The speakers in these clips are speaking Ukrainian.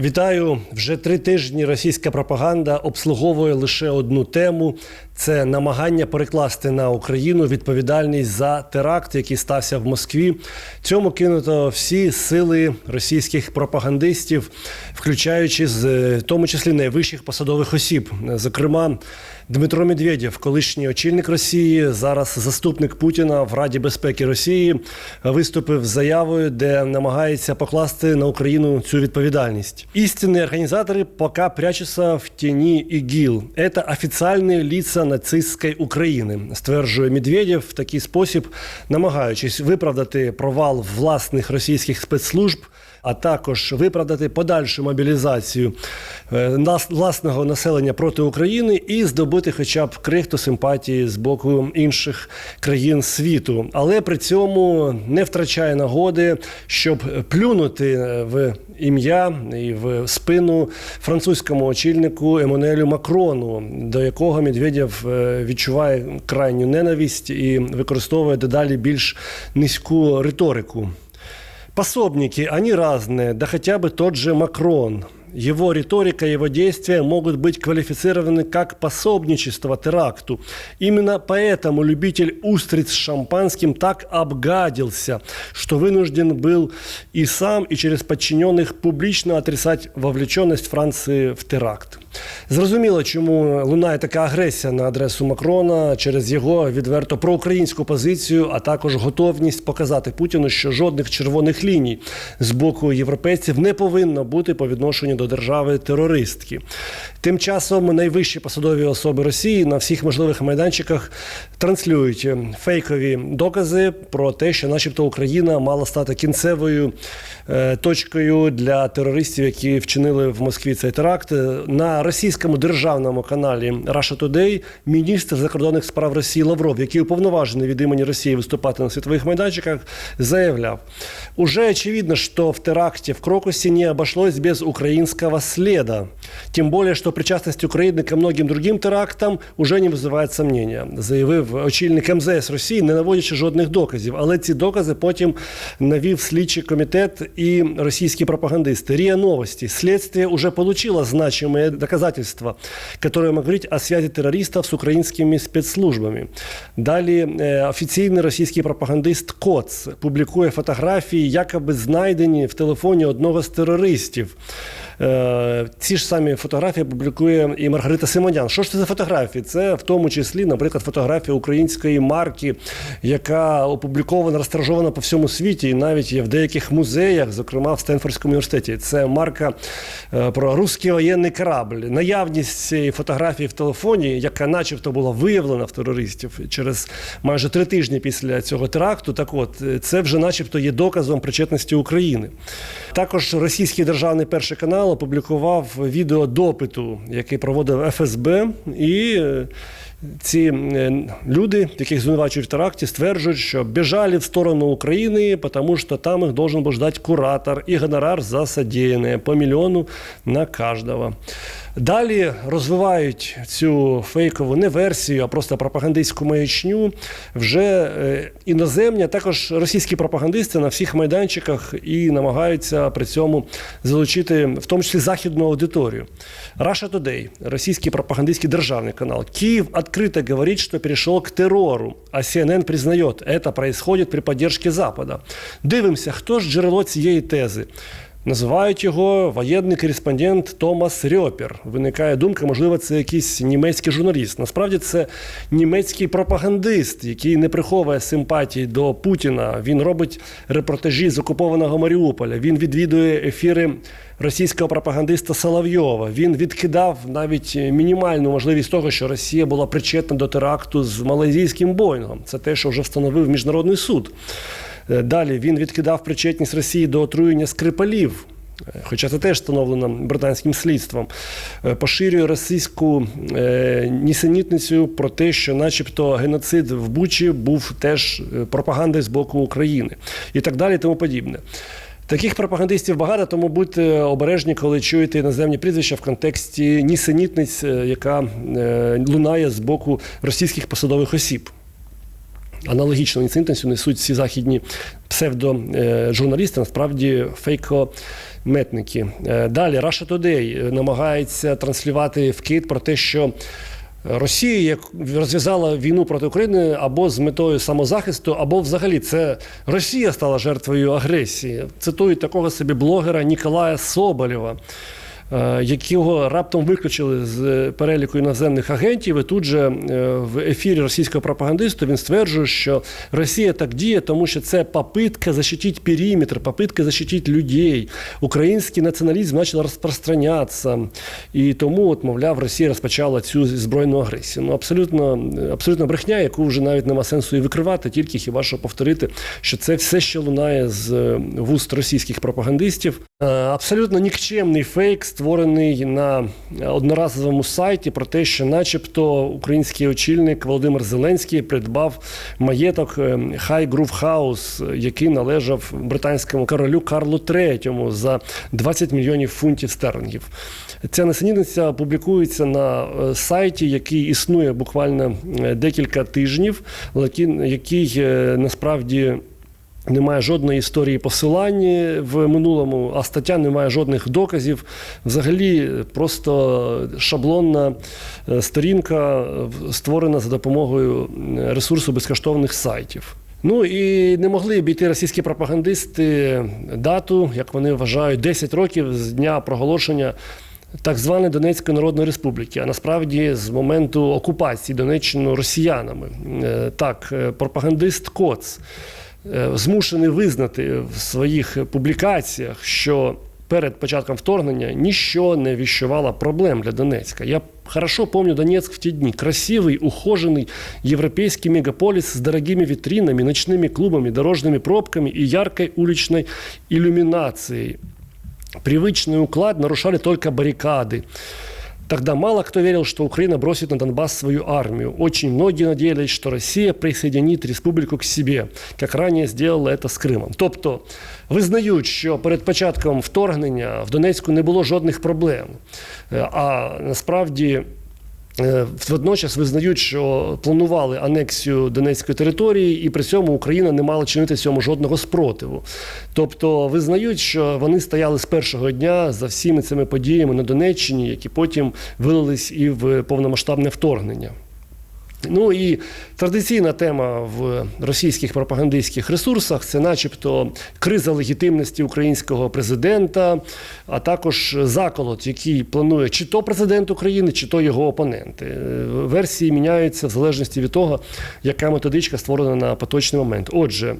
Вітаю вже три тижні. Російська пропаганда обслуговує лише одну тему: це намагання перекласти на Україну відповідальність за теракт, який стався в Москві. Цьому кинуто всі сили російських пропагандистів, включаючи з е, тому числі найвищих посадових осіб, зокрема. Дмитро Медведєв, колишній очільник Росії, зараз заступник Путіна в Раді безпеки Росії, виступив з заявою, де намагається покласти на Україну цю відповідальність. Істинні організатори пока прячуться в тіні ИГИЛ. Это официальные лица нацистської України, стверджує Медведєв в такий спосіб, намагаючись виправдати провал власних російських спецслужб а також виправдати подальшу мобілізацію е, нас- власного населення проти України і здобути хоча б крихту симпатії з боку інших країн світу, але при цьому не втрачає нагоди, щоб плюнути в ім'я і в спину французькому очільнику Еммануелю Макрону, до якого Медведєв е, відчуває крайню ненависть і використовує дедалі більш низьку риторику. Пособники, они разные, да хотя бы тот же Макрон. Его риторика, его действия могут быть квалифицированы как пособничество теракту. Именно поэтому любитель устриц с шампанским так обгадился, что вынужден был и сам, и через подчиненных публично отрицать вовлеченность Франции в теракт. Зрозуміло, чому лунає така агресія на адресу Макрона через його відверто проукраїнську позицію, а також готовність показати Путіну, що жодних червоних ліній з боку європейців не повинно бути по відношенню до держави терористки. Тим часом найвищі посадові особи Росії на всіх можливих майданчиках транслюють фейкові докази про те, що, начебто, Україна мала стати кінцевою е, точкою для терористів, які вчинили в Москві цей теракт. На російському державному каналі Russia Today міністр закордонних справ Росії Лавров, який уповноважений від імені Росії виступати на світових майданчиках, заявляв: уже очевидно, что в теракте в Крокусе не обошлось без украинского следа. Тем более, что причастность Украины ко многим другим терактам уже не вызывает сомнения, заявив очільник МЗС Росії, не наводячи жодних доказів. Але ці докази потім навів слідчий комітет і російські пропагандисти. РИА Новости. Следствие уже получило значимые доказательства, которые могут говорить о связи террористов с украинскими спецслужбами. Далі е, офіційний російський пропагандист Коц публікує фотографії, якоби знайдені в телефоні одного з терористів. Е, Ці ж самі фотографії публікує і Маргарита Симонян. Що ж це за фотографії? Це в тому числі, наприклад, фотографія української марки, яка опублікована, розтиражована по всьому світі, і навіть є в деяких музеях, зокрема в Стенфордському університеті. Це марка е, про русський воєнний корабль. Наявність цієї фотографії в телефоні, яка, начебто, була виявлена в терористів через майже три тижні після цього теракту. Так от, е, це вже, начебто, є доказом причетності України. Також російський державний перший канал опублікував відео допиту, який проводив ФСБ, і е, ці е, люди, яких звинувачують в теракті, стверджують, що біжали в сторону України, тому що там їх должен був ждати куратор і гонорар за содіяне по мільйону на кожного. Далі розвивають цю фейкову не версію, а просто пропагандистську маячню. Вже е, іноземні, а також російські пропагандисти на всіх майданчиках і намагаються при цьому залучити в тому числі західну аудиторію. Russia Today, російський пропагандистський державний канал. Київ открыто говорит, что перешел к террору, а CNN признает, это происходит при поддержке Запада. Дивимося, хто ж джерело цієї тези. Називають його воєнний кореспондент Томас Рьопер. Виникає думка, можливо, це якийсь німецький журналіст. Насправді це німецький пропагандист, який не приховує симпатії до Путіна. Він робить репортажі з окупованого Маріуполя. Він відвідує ефіри російського пропагандиста Соловйова. Він відкидав навіть мінімальну можливість того, що Росія була причетна до теракту з малайзійським Боїнгом. Це те, що вже встановив міжнародний суд. Е, Далі він відкидав причетність Росії до отруєння скрипалів. е, Хоча це теж встановлено британським слідством, Е, поширює російську нісенітницю про те, що, начебто, геноцид в Бучі був теж пропагандою з боку України, і так далі, і тому подібне. Таких пропагандистів багато, тому будьте обережні, коли чуєте іноземні прізвища в контексті нісенітниць, яка лунає з боку російських посадових осіб. Аналогічну нісенітницю несуть всі західні псевдожурналісти, насправді фейкометники. Е, Далі Russia Today намагається транслювати вкид про те, що Росія як розв'язала війну проти України або з метою самозахисту, або взагалі це Росія стала жертвою агресії. Цитують такого собі блогера Ніколая Соболєва. Е, Якого раптом виключили з переліку іноземних агентів, і тут же е, в ефірі російського пропагандисту він стверджує, що Росія так діє, тому що це попитка защитити периметр, попитка защитити людей. Український націоналізм почав розпространятися. І тому, от, мовляв, Росія розпочала цю збройну агресію. Ну, абсолютно, абсолютно брехня, яку вже навіть нема сенсу і викривати, тільки хіба що повторити, що це все ще лунає з е, вуст російських пропагандистів. Е, Абсолютно нікчемний фейк, створений на одноразовому сайті про те, що, начебто, український очільник Володимир Зеленський придбав маєток е, High Groove House, який належав британському королю Карлу III за 20 мільйонів фунтів стерлингів. Ця несенітниця публікується на е, сайті, який існує буквально е, декілька тижнів, який, е, насправді. Немає жодної історії посилання в минулому, а стаття не має жодних доказів. Взагалі, просто шаблонна е, сторінка е, створена за допомогою е, ресурсу безкоштовних сайтів. Ну і не могли обійти російські пропагандисти дату, як вони вважають, 10 років з дня проголошення так званої Донецької Народної Республіки, а насправді з моменту окупації Донеччини росіянами. Так, пропагандист Коц змушений визнати в своїх публікаціях, що перед початком вторгнення ніщо не віщувало проблем для Донецька. Я хорошо помню Донецк в те дни. Красивый, ухоженный европейский мегаполис с дорогими витринами, ночными клубами, дорожными пробками и яркой уличной иллюминацией. Привычный уклад нарушали только баррикады. Тогда мало кто верил, что Украина бросит на Донбасс свою армию. Очень многие надеялись, что Россия присоединит республику к себе, как ранее сделала это з Кримом. Тобто визнають, що перед початком вторгнення в Донецьку не було жодних проблем. Е, А насправді. Е, Водночас визнають, що планували анексію Донецької території, і при цьому Україна не мала чинити цьому жодного спротиву. Тобто визнають, що вони стояли з першого дня за всіми цими подіями на Донеччині, які потім вилились і в повномасштабне вторгнення. Ну і традиційна тема в російських пропагандистських ресурсах це, начебто, криза легітимності українського президента, а також заколот, який планує чи то президент України, чи то його опоненти. Версії міняються в залежності від того, яка методичка створена на поточний момент. Отже.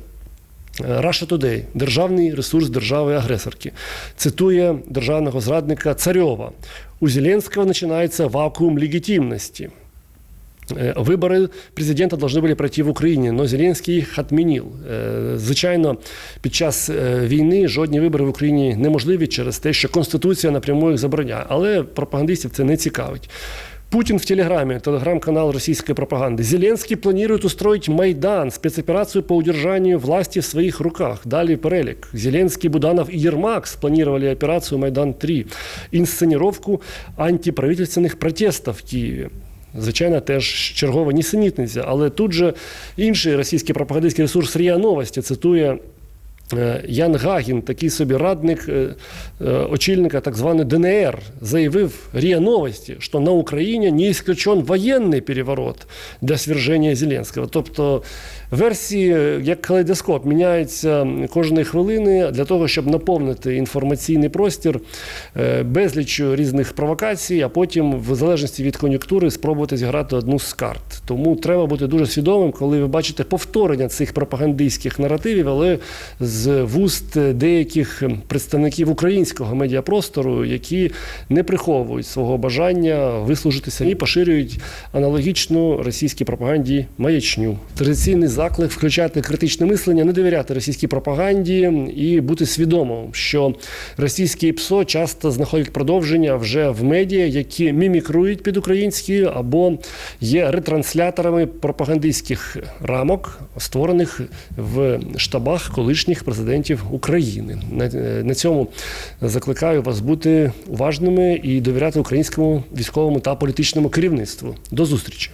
Russia Today, державний ресурс держави-агресорки, цитує державного зрадника Царьова. У Зеленського починається вакуум легітимності. Е, Вибори президента повинні були пройти в Україні, але Зеленський їх відмінив. Е, Звичайно, під час е, війни жодні вибори в Україні неможливі через те, що Конституція напряму їх забороняє. Але пропагандистів це не цікавить. Путин в Телеграме, телеграм-канал российской пропаганды. Зеленский планирует устроить Майдан, спецоперацию по удержанию власти в своих руках. Далее перелик. Зеленский, Буданов и Ермак спланировали операцию «Майдан-3». Інсценіровку антиправительственних протестів в Києві. Звичайно, теж чергова нісенітниця. Але тут же інший російський пропагандистський ресурс РІА Новості цитує Ян Гагін, такий собі радник е, е, очільника так званої ДНР, заявив РІА Новості, що на Україні не исключен воєнний переворот для сверження Зеленського. Тобто версії, як калейдоскоп, міняються кожної хвилини для того, щоб наповнити інформаційний простір е, безліччю різних провокацій, а потім, в залежності від кон'юнктури, спробувати зіграти одну з карт. Тому треба бути дуже свідомим, коли ви бачите повторення цих пропагандистських наративів, але з вуст деяких представників українського медіапростору, які не приховують свого бажання вислужитися і поширюють аналогічну російській пропаганді маячню. Традиційний заклик включати критичне мислення, не довіряти російській пропаганді і бути свідомим, що російські ПСО часто знаходять продовження вже в медіа, які мімікрують під українські або є ретрансляторами пропагандистських рамок, створених в штабах колишніх президентів України. На, на цьому закликаю вас бути уважними і довіряти українському військовому та політичному керівництву. До зустрічі.